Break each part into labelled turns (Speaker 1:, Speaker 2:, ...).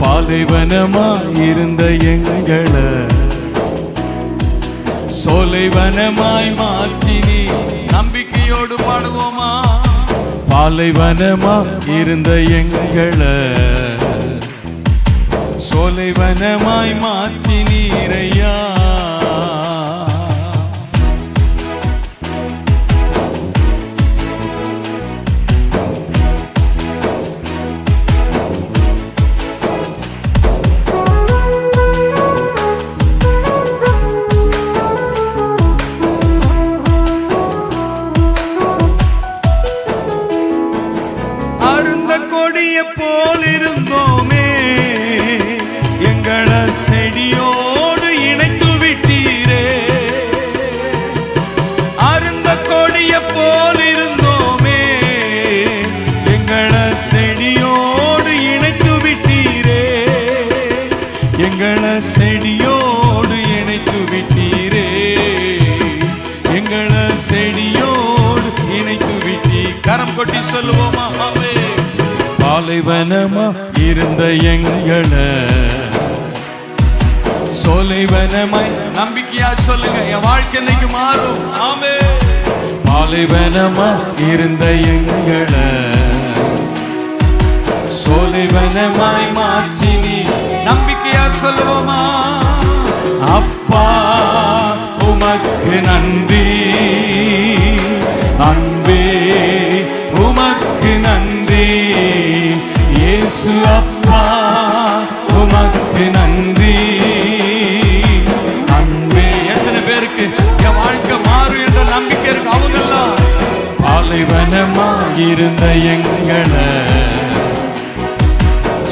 Speaker 1: பாலைவனமா இருந்த எங்களை சோலைவனமாய் மாற்றினி நம்பிக்கையோடு பாடுவோமா? பாலைவனமா இருந்த எங்களை சோலைவனமாய் மாற்றி நீரையா பாலைவனமா இருந்த எங்களை. சோலைவனமாய் நம்பிக்கையா சொல்லுங்க என் வாழ்க்கை இன்னைக்கு மாறும். ஆமே. பாலைவனமா இருந்த எங்களை. சோலைவனமாய் மாற்றினி நம்பிக்கையா சொல்லுவோமா? அப்பா உமக்கு நன்றி. இயேசு அப்பா உமக்கு நன்றி. அன்பே எத்தனை பேருக்கு என் வாழ்க்கை மாறும் என்ற நம்பிக்கை இருக்கு அவங்கெல்லாம். பாலைவனமா இருந்த எங்களை.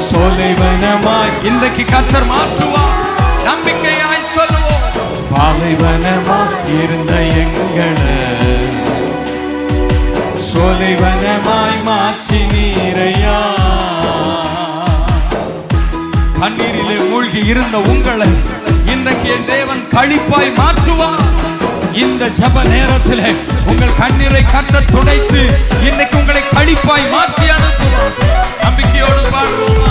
Speaker 1: சோலைவனமாய் இன்றைக்கு கத்தர் மாற்றுவா நம்பிக்கையாய் சொல்லுவோம். பாலைவனமா இருந்த எங்களை. சோலைவனமாய் மாற்றி தண்ணீரிலே மூழ்கி இருந்த உங்களை இன்றைக்கு என் தேவன் கழிப்பாய் மாற்றுவார். இந்த ஜப நேரத்தில் உங்கள் கண்ணீரை கத்த துடைத்து இன்னைக்கு உங்களை கழிப்பாய் மாற்றி அனுப்புவார். நம்பிக்கையோடு பாடுவோமா?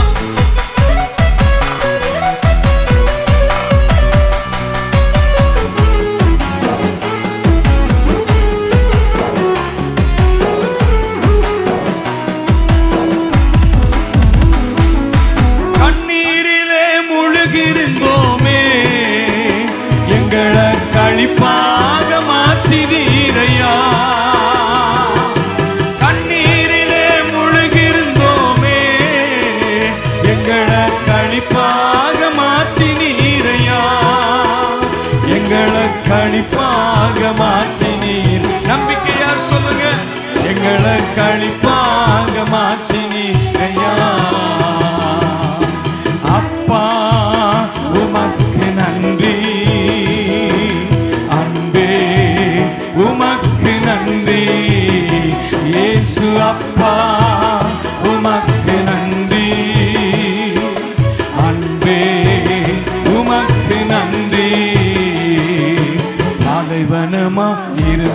Speaker 1: கழிப்பாக மாற்றினீர் நம்பிக்கையா சொல்லுங்க. எங்களை கழிப்பாக மாற்றினீர் ஐயா அப்பா உமக்கு நன்றி. அன்பே உமக்கு நன்றி. இயேசு அப்பா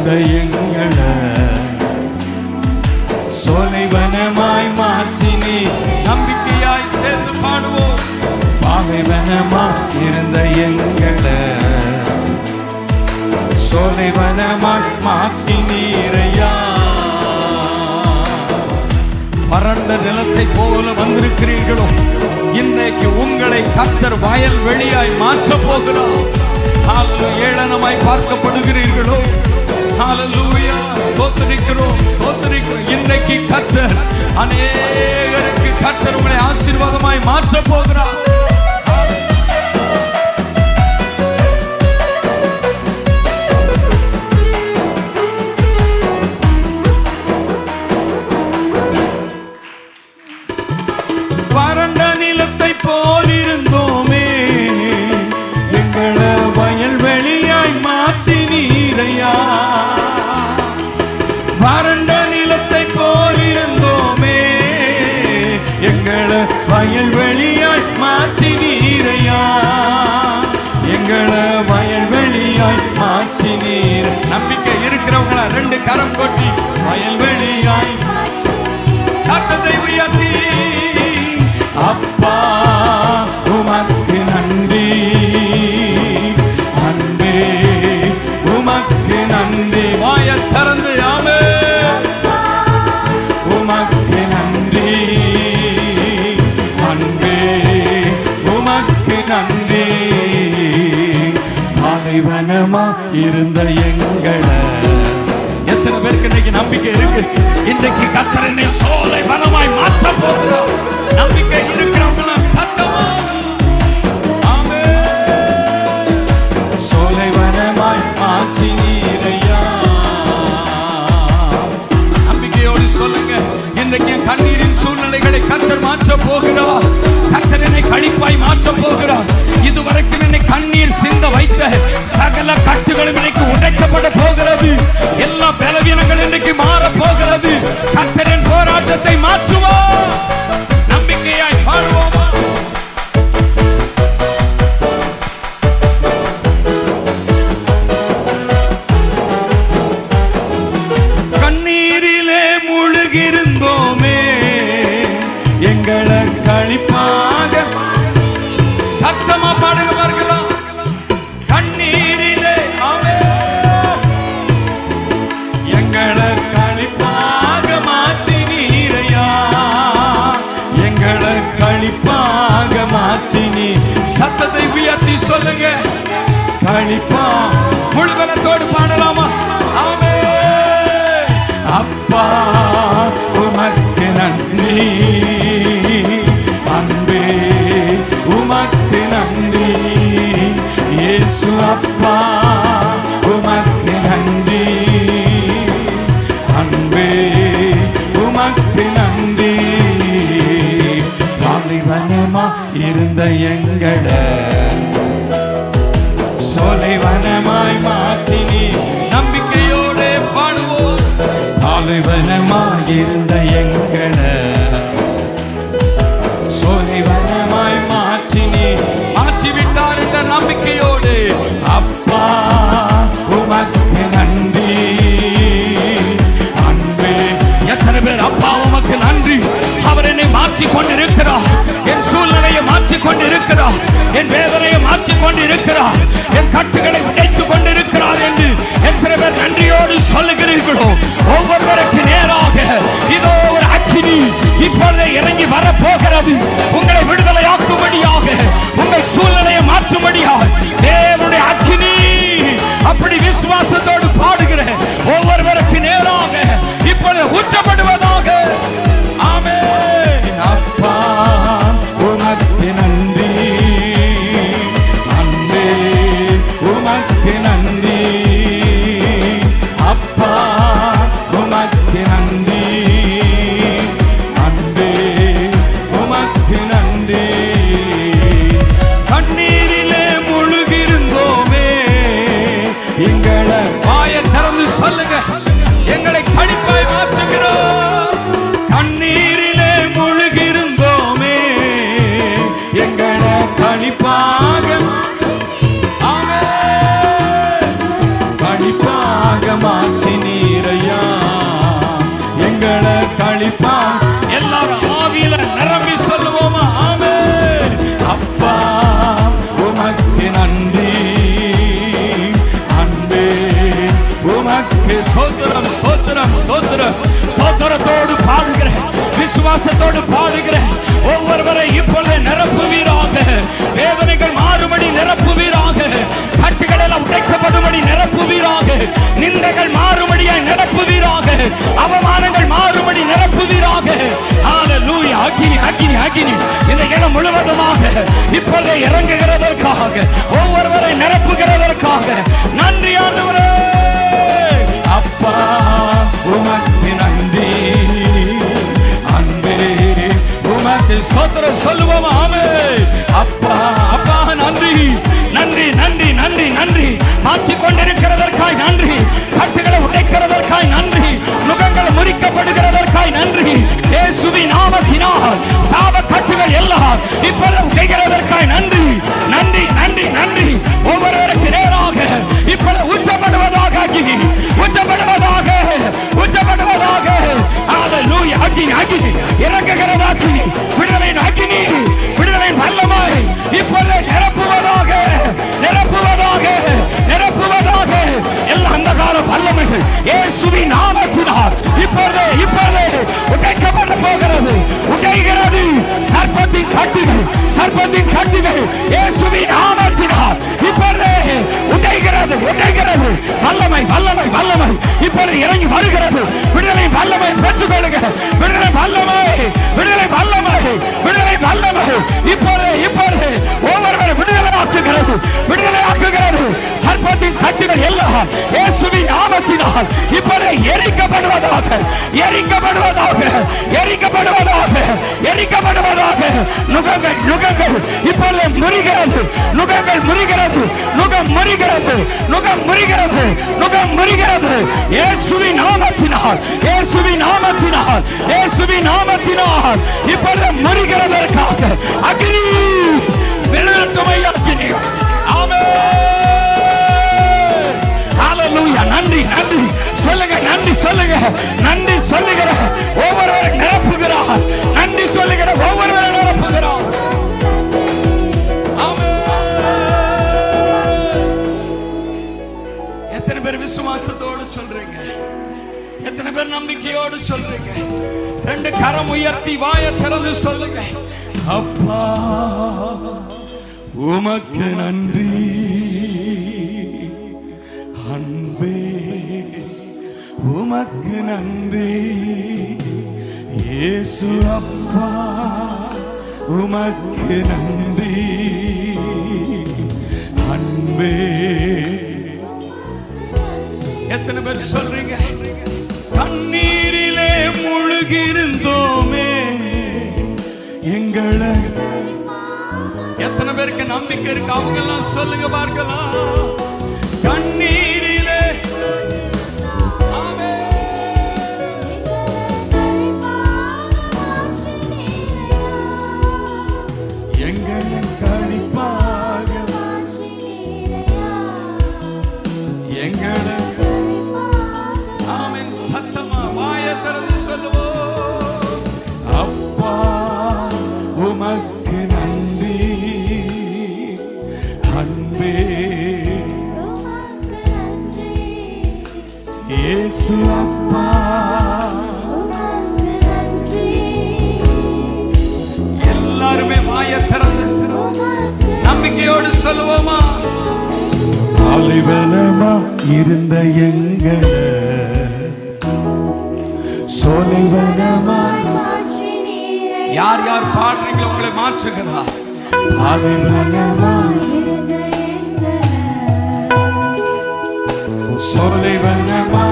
Speaker 1: இருந்த எங்களை சோலைவனமாய் மாற்றினி நம்பிக்கையாய் சேர்ந்து பாடுவோம். பாலைவனமா இருந்த எங்களை சோலைவனமாய் மாற்றி நீரையா வறண்ட நிலத்தை போல வந்திருக்கிறீர்களோ இன்றைக்கு உங்களை கத்தர் வயல் வெளியாய் மாற்ற போகிறோம் ஏளனமாய் பார்க்கப்படுகிறீர்களோ ஹalleluya, ஸ்தோத்திரிக்கிறோம் ஸ்தோத்திரிக்கிறோம். இன்னைக்கு கர்த்தர் அநேகருக்கு கர்த்தர் உங்களை ஆசீர்வாதமாய் மாற்ற போகிறார். கரம் கொட்டி வயல்வெளியாய் சத்தத்தை உயர்த்தி அப்பா உமக்கு நன்றி. அன்பே உமக்கு நன்றி. வாய திறந்து ஆமே உமக்கு நன்றி. அன்பே உமக்கு நன்றி. மலைவனமா இருந்த எங்களை நம்பிக்கை இருக்கு. இன்றைக்கு கத்தரனை சோலை பலமாய் மாற்ற போகிறார். So up my மாற்றி கொண்டு இருக்கிறார் என் சூழ்நிலையை மாற்றி என் வேதனையை மாற்றி என் கட்டுகளை உடைத்து கொண்டு என்று எத்தனை பேர் நன்றியோடு சொல்லுகிறீர்களோ. ஒவ்வொருவருக்கு நேராக இதோ ஒரு அக்கினி இப்பொழுது இறங்கி வரப்போகிறது. உங்களை விடுதலையாக்கும்படியாக உங்கள் சூழ்நிலையை மாற்றும்படியாக உமக்கு அப்பா உமக்கு நன்றி. அன்பே உமக்கு நன்றி. கண்ணீரிலே முழுகிருந்தோமே எங்களை வாய திறந்து சொல்லுங்க. எங்களை படிப்பாய் மாற்றுகிறோம். கண்ணீரிலே முழுகிருந்தோமே எங்களை கணிப்பாய் விசுவாசத்தோடு பாடுகிற ஒவ்வொருவரை இப்பொழுது நிரப்புவீராக. வேதனைகள் மாறுபடி நிரப்புவீராக. கட்டுகள் எல்லாம் உடைக்கப்படும்படி நிரப்புவீராக. நிந்தைகள் மாறுபடியாய் நிரப்புவீராக. அவமானங்கள் மாறுபடி நிரப்புவீராக. அக்கினி அக்கினி அக்கினி இந்த இடம் முழுவதுமாக இப்பொழுது இறங்குகிறதற்காக ஒவ்வொருவரை நிரப்புகிறதற்காக நன்றியான சர்ப்பத்தின் கட்டுகள் சர்ப்பத்தின் கட்டுகள் இயேசுவின் ஆமத்தினால் இப்பொழுது உடைகிறது உடைகிறது. வல்லமை வல்லமை வல்லமை. இப்பொழுது இறங்கி வருகிறது. விடுதலை வல்லமை பெற்றுக்கொள்ளுங்க. விடுதலை வல்லமை. விடுதலை வல்லமை. விடுதலை வல்லமை. இப்பொழுது இப்பொழுது ஒவ்வொருவர் விடுதலை ஆக்குகிறது விடுதலை ஆக்குகிறது சர்ப்பத்தின் கட்டுகள் எல்லாம் இயேசுவின் ஆமத்தினால் இப்பொழுது எரிக்கப்படுவதாக எரிக்கப்படுவதாக எரிக்கப்படு நுகங்கள் நுகங்கள். இப்பொழுது முறிகிறது. நுகங்கள் முறிகிறது. நுகம் முறிகிறது. நுகம் முறிகிறது. நுகம் முறிகிறது. இயேசுவி நாமத்தினால் இயேசுவி நாமத்தினால் இயேசுவி நாமத்தினால் இப்பொழுது முறிகிறதற்காக அக்னி விழுத்துமை சொல்லுங்க அப்பா உமக்கு நன்றி. அன்பே உமக்கு நன்றி. இயேசு அப்பா உமக்கு நன்றி. அன்பே. எத்தனை பேர் சொல்றீங்க? கண்ணீரிலே முழுகிற நம்பிக்கை இருக்கு. அவங்க எல்லாம் சொல்லுங்க பார்க்கலாம். கண்ணீரிலே. எங்களை கணிப்பாக எங்களை இயேசு அப்பா எல்லாருமே வாய திறந்து நம்பிக்கையோடு சொல்லுவோமா? அலைவனமா இருந்த எங்களை சோலைவனமா யார் யார் பாடுறீங்களோ உங்களை மாற்றுகிறார் அலைவனமா சோலைவனமா